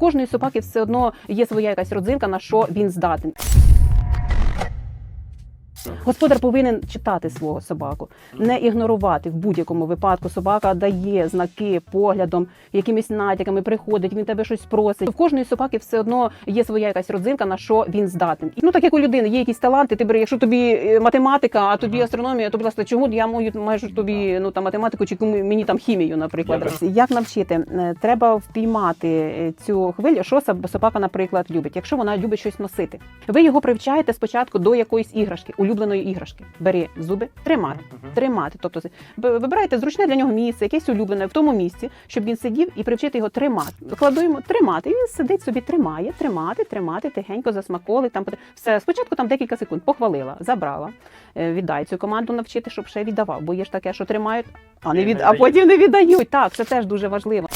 кожної собаки все одно є своя якась родзинка, на що він здатен. Господар повинен читати свого собаку, не ігнорувати в будь-якому випадку. Собака дає знаки поглядом, якимись натяками приходить, він тебе щось просить. В кожної собаки все одно є своя якась родзинка, на що він здатен. Ну так як у людини є якісь таланти. Ти бери, якщо тобі е, математика, а тобі астрономія, то будь ласка, чому я маю майже тобі ну там математику чи мені там хімію, наприклад. Як навчити? Е, Треба впіймати е, цю хвилю. Що соб- собака, наприклад, любить? Якщо вона любить щось носити, ви його привчаєте спочатку до якоїсь іграшки, улюбленої іграшки. Бери зуби, тримай, тримати. Тобто ви- вибирайте зручне для нього місце, якесь улюблене в тому місці, щоб він сидів і привчити його тримати. Кладу йому тримати. І він сидить собі, тримає, тримати, тримати, тихенько засмаколи. Там все спочатку там декілька секунд похвалила, забрала. Е, Віддай цю команду навчити, щоб ще віддавав. Бо є ж таке, що тримають, а не від, а потім не віддають. Так, це теж дуже важливо.